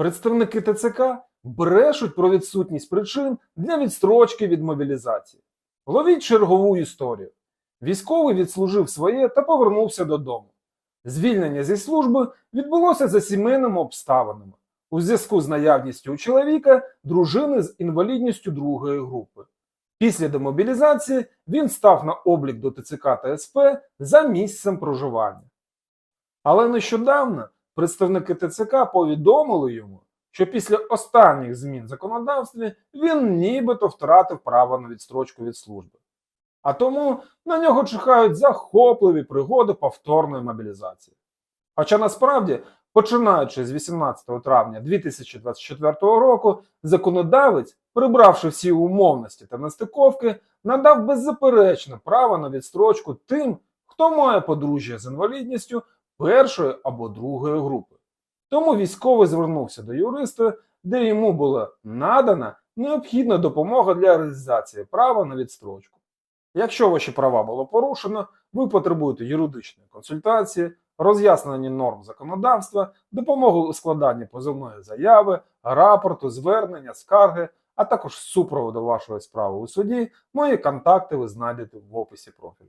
Представники ТЦК брешуть про відсутність причин для відстрочки від мобілізації. Ловіть чергову історію. Військовий відслужив своє та повернувся додому. Звільнення зі служби відбулося за сімейними обставинами у зв'язку з наявністю у чоловіка дружини з інвалідністю другої групи. Після демобілізації він став на облік до ТЦК та СП за місцем проживання. Але нещодавно представники ТЦК повідомили йому, що після останніх змін в законодавстві він нібито втратив право на відстрочку від служби. А тому на нього чекають захопливі пригоди повторної мобілізації. Хоча насправді, починаючи з 18 травня 2024 року, законодавець, прибравши всі умовності та нестиковки, надав беззаперечне право на відстрочку тим, хто має подружжя з інвалідністю першої або другої групи. Тому військовий звернувся до юриста, де йому була надана необхідна допомога для реалізації права на відстрочку. Якщо ваші права було порушено, ви потребуєте юридичної консультації, роз'яснення норм законодавства, допомоги у складанні позовної заяви, рапорту, звернення, скарги, а також супроводу вашої справи у суді, мої контакти ви знайдете в описі профілю.